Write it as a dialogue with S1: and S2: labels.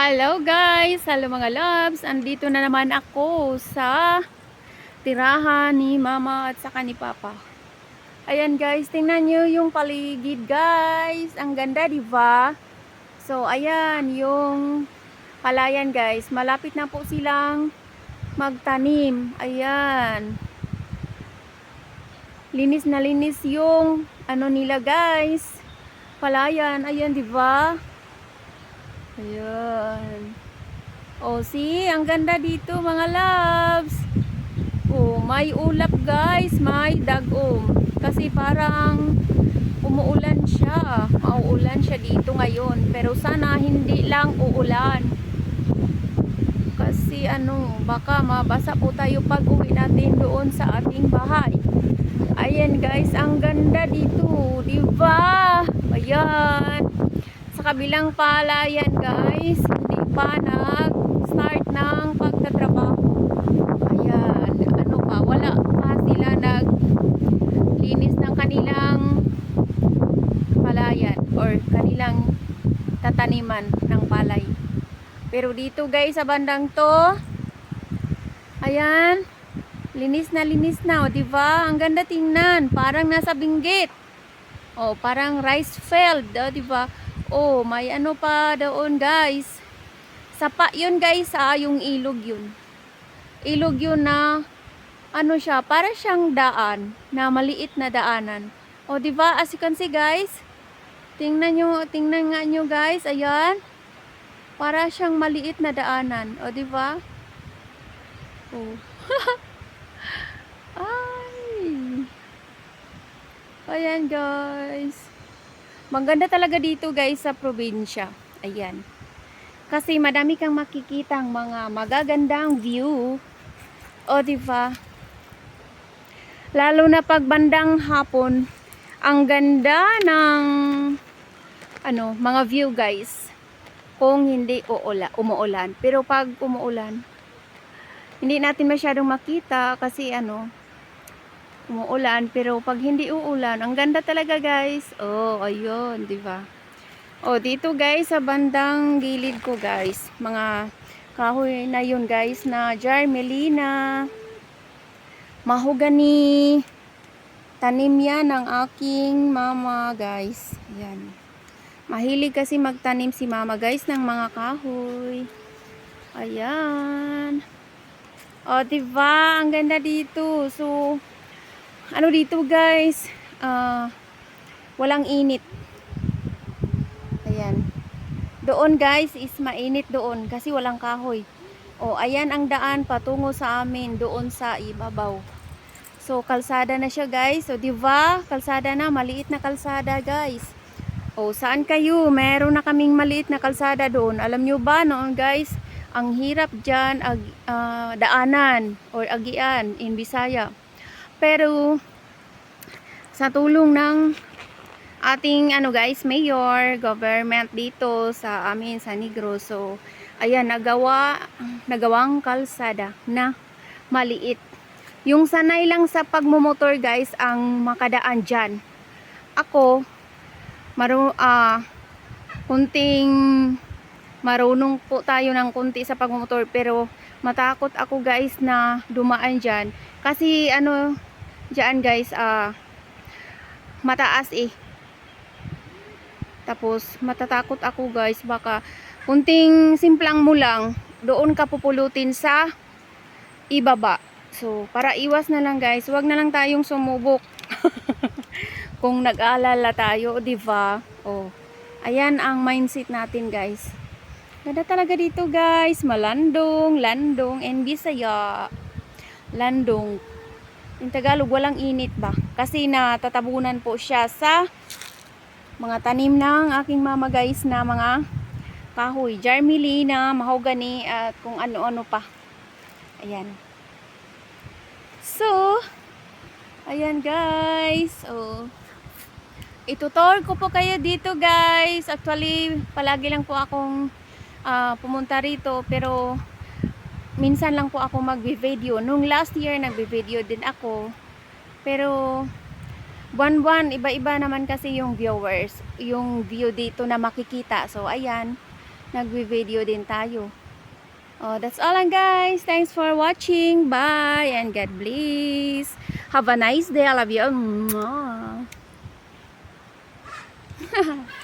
S1: Hello guys! Hello mga loves! Andito na naman ako sa tirahan ni mama at saka ni papa. Ayan guys, tingnan nyo yung paligid guys. Ang ganda, di ba? So, ayan, yung palayan guys. Malapit na po silang magtanim. Ayan. Linis na linis yung ano nila guys. Palayan. Ayan, di ba? Ayan. Oh, see? Ang ganda dito, mga loves. Oh, may ulap, guys. May dagom. Kasi parang umuulan siya. Mauulan siya dito ngayon. Pero sana hindi lang uulan. Kasi ano, baka mabasa po tayo pag uwi natin doon sa ating bahay. Ayan, guys. Ang ganda dito. Di ba? Ayan kabilang palayan guys. Hindi pa nag-start ng pagtatrabaho. Ayan ano pa wala pa sila nag linis ng kanilang palayan or kanilang tataniman ng palay. Pero dito guys sa bandang to ayan linis na linis na o diba ang ganda tingnan. Parang nasa binggit. Oh parang rice field oh, diba Oh, may ano pa doon guys. Sapa yun guys ah, yung ilog yun. Ilog yun na ano siya, para siyang daan na maliit na daanan. O di ba as you can see guys, tingnan nyo, tingnan nga nyo guys, ayan. Para siyang maliit na daanan. O di ba? Oh. Ay. Ayan guys. Maganda talaga dito guys sa probinsya. Ayan. Kasi madami kang makikitang mga magagandang view. O di ba? Lalo na pag bandang hapon, ang ganda ng ano, mga view guys. Kung hindi uula, umuulan. Pero pag umuulan, hindi natin masyadong makita kasi ano, umuulan pero pag hindi uulan ang ganda talaga guys. Oh ayun di ba? Oh dito guys sa bandang gilid ko guys mga kahoy na yun guys na jarmelina mahogani tanim yan ng aking mama guys. Yan. Mahilig kasi magtanim si mama guys ng mga kahoy. Ayan. Oh diba ang ganda dito. So ano dito guys? Uh, walang init. Ayan. Doon guys is mainit doon kasi walang kahoy. O ayan ang daan patungo sa amin doon sa ibabaw. So kalsada na siya guys. So diba? Kalsada na. Maliit na kalsada guys. O saan kayo? Meron na kaming maliit na kalsada doon. Alam nyo ba noon guys ang hirap dyan ag, uh, daanan or agian in Bisaya pero sa tulong ng ating ano guys, mayor, government dito sa amin sa Negros. So ayan nagawa nagawang kalsada na maliit. Yung sanay lang sa pagmumotor guys ang makadaan diyan. Ako maru ah uh, kunting marunong po tayo ng kunti sa pagmumotor pero matakot ako guys na dumaan diyan kasi ano diyan guys ah uh, mataas eh. Tapos matatakot ako guys baka kunting simplang mo lang doon ka pupulutin sa ibaba. So para iwas na lang guys wag na lang tayong sumubok. Kung nag-aalala tayo di ba? Oh ayan ang mindset natin guys. Ganda talaga dito guys. Malandong landong and bisaya. Landong in Tagalog walang init ba? Kasi natatabunan po siya sa mga tanim ng aking mama guys na mga kahoy. Jarmelina, mahogany at kung ano-ano pa. Ayan. So ayan guys. Oh itutor ko po kayo dito guys. Actually palagi lang po akong uh, pumunta rito pero minsan lang po ako magbi-video. Nung last year, nagbi-video din ako. Pero, buwan-buwan, iba-iba naman kasi yung viewers. Yung view dito na makikita. So, ayan, nagbi-video din tayo. Oh, that's all lang guys. Thanks for watching. Bye and God bless. Have a nice day. I love you.